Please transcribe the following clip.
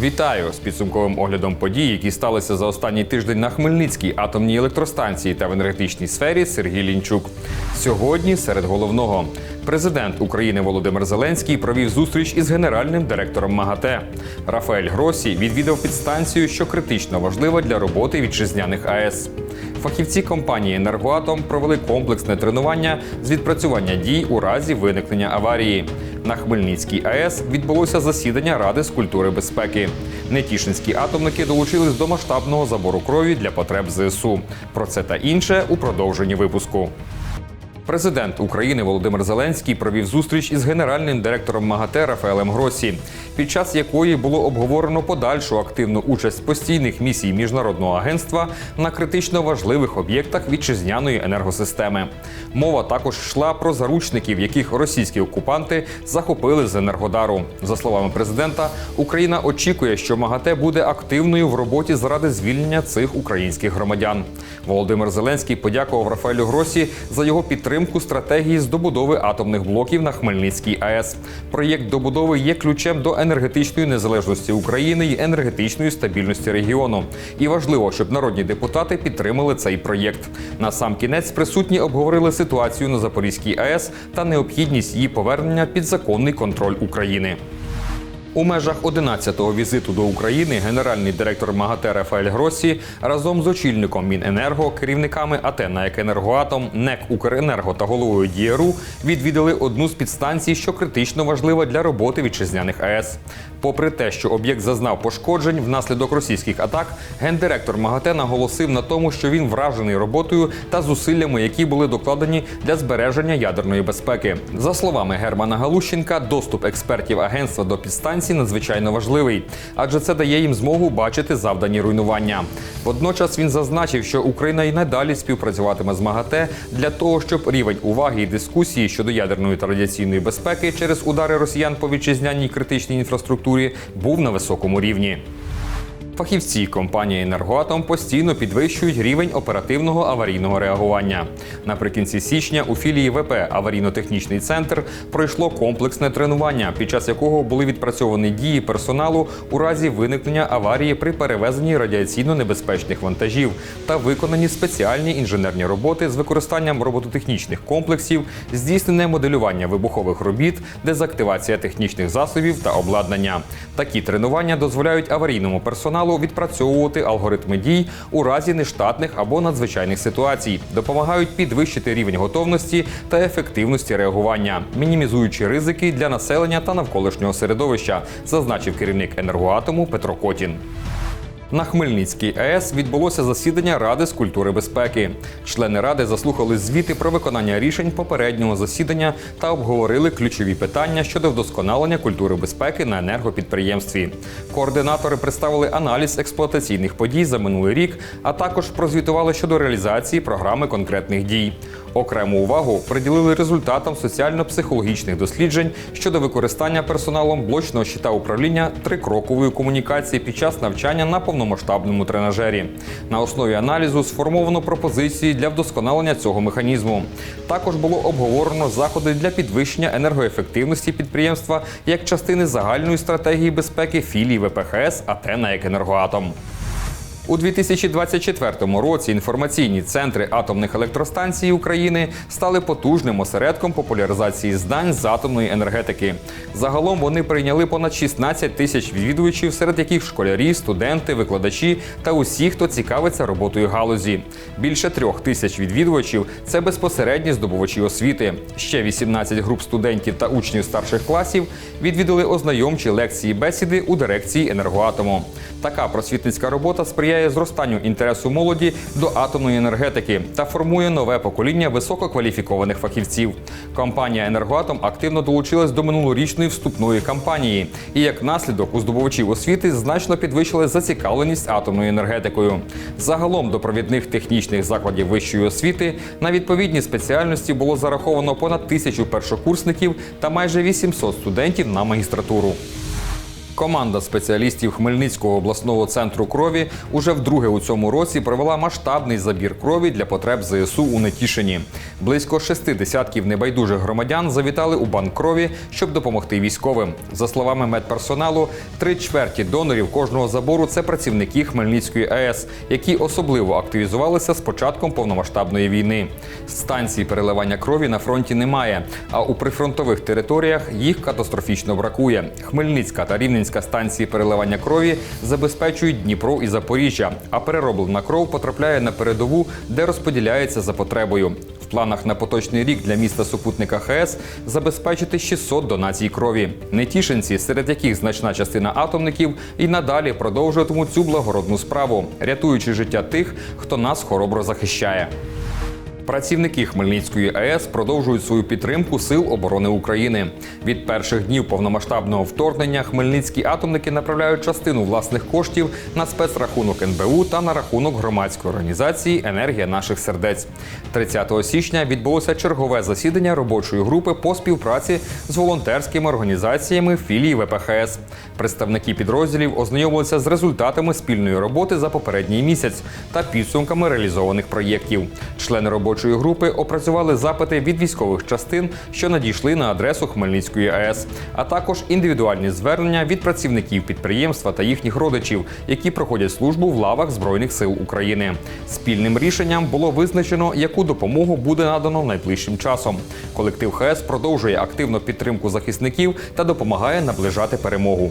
Вітаю з підсумковим оглядом подій, які сталися за останній тиждень на Хмельницькій атомній електростанції та в енергетичній сфері Сергій Лінчук. Сьогодні серед головного президент України Володимир Зеленський провів зустріч із генеральним директором МАГАТЕ. Рафаель Гросі відвідав підстанцію, що критично важлива для роботи вітчизняних АЕС. Фахівці компанії Енергоатом провели комплексне тренування з відпрацювання дій у разі виникнення аварії. На Хмельницькій АЕС відбулося засідання Ради з культури безпеки. Нетішинські атомники долучились до масштабного забору крові для потреб ЗСУ. Про це та інше у продовженні випуску. Президент України Володимир Зеленський провів зустріч із генеральним директором МАГАТЕ Рафаелем Гросі, під час якої було обговорено подальшу активну участь постійних місій міжнародного агентства на критично важливих об'єктах вітчизняної енергосистеми. Мова також йшла про заручників, яких російські окупанти захопили з енергодару. За словами президента, Україна очікує, що МАГАТЕ буде активною в роботі заради звільнення цих українських громадян. Володимир Зеленський подякував Рафаелю Гросі за його підтримку стратегії з добудови атомних блоків на Хмельницькій АЕС. Проєкт добудови є ключем до енергетичної незалежності України і енергетичної стабільності регіону. І важливо, щоб народні депутати підтримали цей проєкт. На сам кінець присутні обговорили ситуацію на Запорізькій АЕС та необхідність її повернення під законний контроль України. У межах 11-го візиту до України генеральний директор МАГАТЕ Рафаель Гросі разом з очільником Міненерго, керівниками АТ «НАЕК Енергоатом, НЕК Укренерго та головою ДІЄРУ відвідали одну з підстанцій, що критично важлива для роботи вітчизняних АЕС. Попри те, що об'єкт зазнав пошкоджень внаслідок російських атак, гендиректор МАГАТЕ наголосив на тому, що він вражений роботою та зусиллями, які були докладені для збереження ядерної безпеки. За словами Германа Галущенка, доступ експертів агентства до підстанцій надзвичайно важливий, адже це дає їм змогу бачити завдані руйнування. Водночас він зазначив, що Україна і надалі співпрацюватиме з МАГАТЕ для того, щоб рівень уваги і дискусії щодо ядерної та радіаційної безпеки через удари росіян по вітчизняній критичній інфраструктурі був на високому рівні. Фахівці компанії Енергоатом постійно підвищують рівень оперативного аварійного реагування. Наприкінці січня у філії ВП Аварійно-технічний центр пройшло комплексне тренування, під час якого були відпрацьовані дії персоналу у разі виникнення аварії при перевезенні радіаційно небезпечних вантажів та виконані спеціальні інженерні роботи з використанням робототехнічних комплексів, здійснене моделювання вибухових робіт, дезактивація технічних засобів та обладнання. Такі тренування дозволяють аварійному персоналу відпрацьовувати алгоритми дій у разі нештатних або надзвичайних ситуацій, допомагають підвищити рівень готовності та ефективності реагування, мінімізуючи ризики для населення та навколишнього середовища, зазначив керівник енергоатому Петро Котін. На Хмельницькій АЕС відбулося засідання Ради з культури безпеки. Члени ради заслухали звіти про виконання рішень попереднього засідання та обговорили ключові питання щодо вдосконалення культури безпеки на енергопідприємстві. Координатори представили аналіз експлуатаційних подій за минулий рік, а також прозвітували щодо реалізації програми конкретних дій. Окрему увагу приділили результатам соціально-психологічних досліджень щодо використання персоналом блочного щита управління трикрокової комунікації під час навчання на повномасштабному тренажері. На основі аналізу сформовано пропозиції для вдосконалення цього механізму. Також було обговорено заходи для підвищення енергоефективності підприємства як частини загальної стратегії безпеки філії ВПХС АТ «НАЕК Енергоатом». У 2024 році інформаційні центри атомних електростанцій України стали потужним осередком популяризації знань з атомної енергетики. Загалом вони прийняли понад 16 тисяч відвідувачів, серед яких школярі, студенти, викладачі та усі, хто цікавиться роботою галузі. Більше трьох тисяч відвідувачів це безпосередні здобувачі освіти. Ще 18 груп студентів та учнів старших класів відвідали ознайомчі лекції бесіди у дирекції енергоатому. Така просвітницька робота сприяє зростанню інтересу молоді до атомної енергетики та формує нове покоління висококваліфікованих фахівців. Компанія Енергоатом активно долучилась до минулорічної вступної кампанії, і як наслідок у здобувачів освіти значно підвищили зацікавленість атомною енергетикою. Загалом до провідних технічних закладів вищої освіти на відповідні спеціальності було зараховано понад тисячу першокурсників та майже 800 студентів на магістратуру. Команда спеціалістів Хмельницького обласного центру крові уже вдруге у цьому році провела масштабний забір крові для потреб ЗСУ у Нетішині. Близько шести десятків небайдужих громадян завітали у банк крові, щоб допомогти військовим. За словами медперсоналу, три чверті донорів кожного забору це працівники Хмельницької АЕС, які особливо активізувалися з початком повномасштабної війни. Станції переливання крові на фронті немає, а у прифронтових територіях їх катастрофічно бракує. Хмельницька та Рівненська станції переливання крові забезпечують Дніпро і Запоріжжя, а перероблена кров потрапляє на передову, де розподіляється за потребою. В планах на поточний рік для міста супутника ХС забезпечити 600 донацій крові. Нетішинці, серед яких значна частина атомників, і надалі продовжуватимуть цю благородну справу, рятуючи життя тих, хто нас хоробро захищає. Працівники Хмельницької АЕС продовжують свою підтримку Сил оборони України. Від перших днів повномасштабного вторгнення хмельницькі атомники направляють частину власних коштів на спецрахунок НБУ та на рахунок громадської організації Енергія наших сердець. 30 січня відбулося чергове засідання робочої групи по співпраці з волонтерськими організаціями філії ВПХС. Представники підрозділів ознайомилися з результатами спільної роботи за попередній місяць та підсумками реалізованих проєктів. Члени робочої групи опрацювали запити від військових частин, що надійшли на адресу Хмельницької АЕС, а також індивідуальні звернення від працівників підприємства та їхніх родичів, які проходять службу в лавах Збройних сил України. Спільним рішенням було визначено, яку допомогу буде надано найближчим часом. Колектив ХС продовжує активну підтримку захисників та допомагає наближати перемогу.